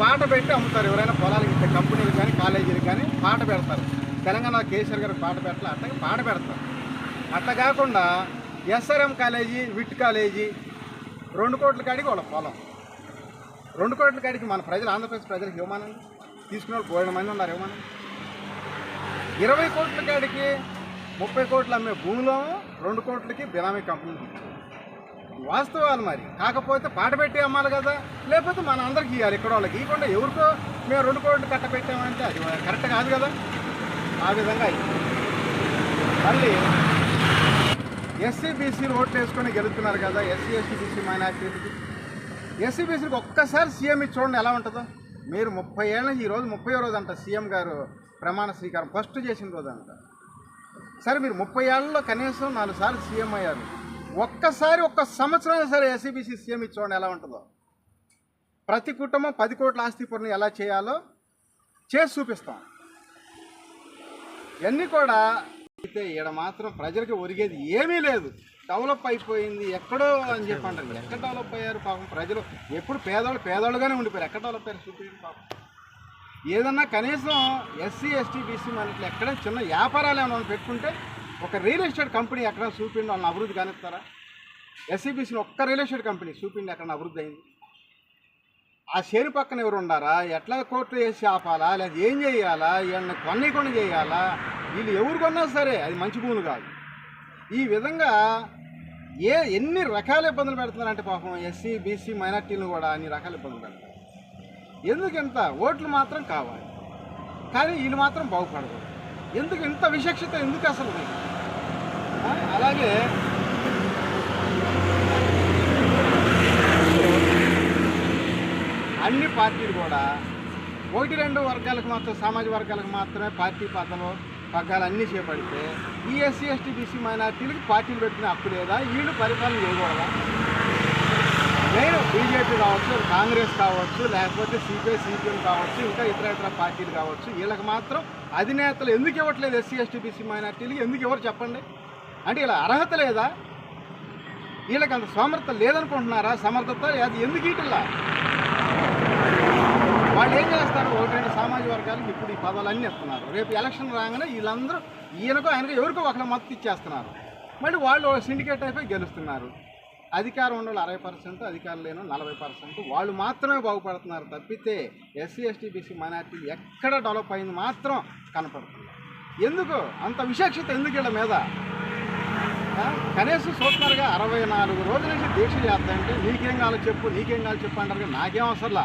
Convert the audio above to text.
పాట పెట్టి అమ్ముతారు. ఎవరైనా పొలాలకి ఇచ్చే కంపెనీలు కానీ కాలేజీలు కానీ పాట పెడతారు. తెలంగాణ కేసీఆర్ గారు పాట పెట్టాలి? అట్లా పాట పెడతారు. అట్లా కాకుండా ఎస్ఆర్ఎం కాలేజీ విట్ కాలేజీ రెండు కోట్ల కాడికి వాళ్ళ పొలం. రెండు కోట్ల కాడికి మన ప్రజలు ఆంధ్రప్రదేశ్ ప్రజలకు ఇవ్వమనండి. తీసుకున్న వాళ్ళు కోటి మంది ఉన్నారు ఇవ్వమనండి. ఇరవై కోట్ల కాడికి ముప్పై కోట్లు అమ్మే భూమిలో రెండు కోట్లకి బినామీ కంపెనీలు ఇచ్చారు. వాస్తవాలు మరి. కాకపోతే పాట పెట్టి అమ్మాలి కదా. లేకపోతే మన అందరికి ఇవ్వాలి ఇక్కడ వాళ్ళకి ఇవ్వకుండా ఎవరికో మేము రెండు కోట్లు కట్ట పెట్టామంటే అది కరెక్ట్ కాదు కదా. ఆ విధంగా మళ్ళీ ఎస్సీ బీసీలు ఓట్లు వేసుకొని గెలుతున్నారు కదా ఎస్సీ ఎస్టీ బీసీ మైనార్టీలకి. ఎస్సీ ఒక్కసారి సీఎం ఇచ్చి చూడండి ఎలా ఉంటుందో. మీరు ముప్పై ఏళ్ళ ఈరోజు ముప్పై రోజు అంట సీఎం గారు ప్రమాణ స్వీకారం ఫస్ట్ చేసిన రోజు అంట సరే మీరు ముప్పై ఏళ్ళలో కనీసం నాలుగు సార్లు సీఎం అయ్యారు. ఒక్కసారి ఒక్క సంవత్సరం సరే ఎస్సీబీసీ సీఎం ఇచ్చుకోండి ఎలా ఉంటుందో. ప్రతి కుటుంబం పది కోట్ల ఆస్తి ఎలా చేయాలో చేసి చూపిస్తాం. ఇవన్నీ కూడా అయితే ఈడ మాత్రం ప్రజలకి ఒరిగేది ఏమీ లేదు. డెవలప్ అయిపోయింది ఎక్కడో అని చెప్పి అంటారు. ఎక్కడ డెవలప్ అయ్యారు పాపం ప్రజలు? ఎప్పుడు పేదవాళ్ళు పేదవాళ్ళుగానే ఉండిపోయారు. ఎక్కడ డెవలప్ అయ్యారు చూపించండి పాపం? ఏదన్నా కనీసం ఎస్సీ ఎస్టీ బీసీ మనకి ఎక్కడ చిన్న వ్యాపారాలు ఏమైనా పెట్టుకుంటే ఒక రియల్ ఎస్టేట్ కంపెనీ ఎక్కడ చూపిండి వాళ్ళని అభివృద్ధి కానిస్తారా? ఎస్సీబీసీని ఒక్క రియల్ ఎస్టేట్ కంపెనీ చూపిండి ఎక్కడ అభివృద్ధి అయింది? ఆ షేరు పక్కన ఎవరు ఉండారా? ఎట్లా కోర్టు వేసి ఆపాలా? లేదా ఏం చేయాలా? వీళ్ళని కొని చేయాలా? వీళ్ళు ఎవరు కొన్నా సరే అది మంచి భూములు కాదు. ఈ విధంగా ఏ ఎన్ని రకాల ఇబ్బందులు పెడుతున్నారంటే పాపం ఎస్సీ బీసీ మైనార్టీలను కూడా అన్ని రకాల ఇబ్బందులు పెడతారు ఎందుకు ఇంత? ఓట్లు మాత్రం కావాలి. కానీ వీళ్ళు మాత్రం బాగుపడదు ఎందుకు ఇంత విశక్షత ఎందుకు అసలు? అలాగే అన్ని పార్టీలు కూడా ఒకటి రెండు వర్గాలకు మాత్రం సామాజిక వర్గాలకు మాత్రమే పార్టీ పదలు పగ్గాలు అన్నీ చేపడితే ఈ ఎస్సీ ఎస్టీ బీసీ మైనార్టీలకు పార్టీలు పెట్టిన హక్కు లేదా? వీళ్ళు పరిపాలన చేయకూడదా? నేను బీజేపీ కావచ్చు కాంగ్రెస్ కావచ్చు లేకపోతే సిపిఐ సిపిఎం కావచ్చు ఇంకా ఇతర ఇతర పార్టీలు కావచ్చు వీళ్ళకి మాత్రం అధినేతలు ఎందుకు ఇవ్వట్లేదు ఎస్సీ ఎస్టీ బీసీ మైనార్టీలకి? ఎందుకు ఎవరు చెప్పండి? అంటే ఇలా అర్హత లేదా? వీళ్ళకి అంత సమర్థత లేదనుకుంటున్నారా? సమర్థత అది ఎందుకు ఇటులా? వాళ్ళు ఏం చేస్తారు? ఒకటి రెండు సామాజిక వర్గాలకు ఇప్పుడు ఈ పదవులు అన్నీ ఇస్తున్నారు. రేపు ఎలక్షన్ రాగానే వీళ్ళందరూ ఈయనకో ఆయనకో ఎవరికో ఒకరి మద్దతు ఇచ్చేస్తున్నారు. మళ్ళీ వాళ్ళు సిండికేట్ అయిపోయి గెలుస్తున్నారు. అధికారం ఉన్న వాళ్ళు అరవై పర్సెంట్ అధికారం లేని నలభై పర్సెంట్. వాళ్ళు మాత్రమే బాగుపడుతున్నారు తప్పితే ఎస్సీ ఎస్టీ బీసీ మైనార్టీ ఎక్కడ డెవలప్ అయింది మాత్రం కనపడుతుంది. ఎందుకు? అంత విశేషత ఎందుకు వీళ్ళ మీద? కనీసం సూపర్గా అరవై నాలుగు రోజుల నుంచి దీక్ష చేస్తాయంటే నీకేం కావాలో చెప్పు నీకేం కావాలో చెప్పు అంటారు నాకేం అవసరంలా?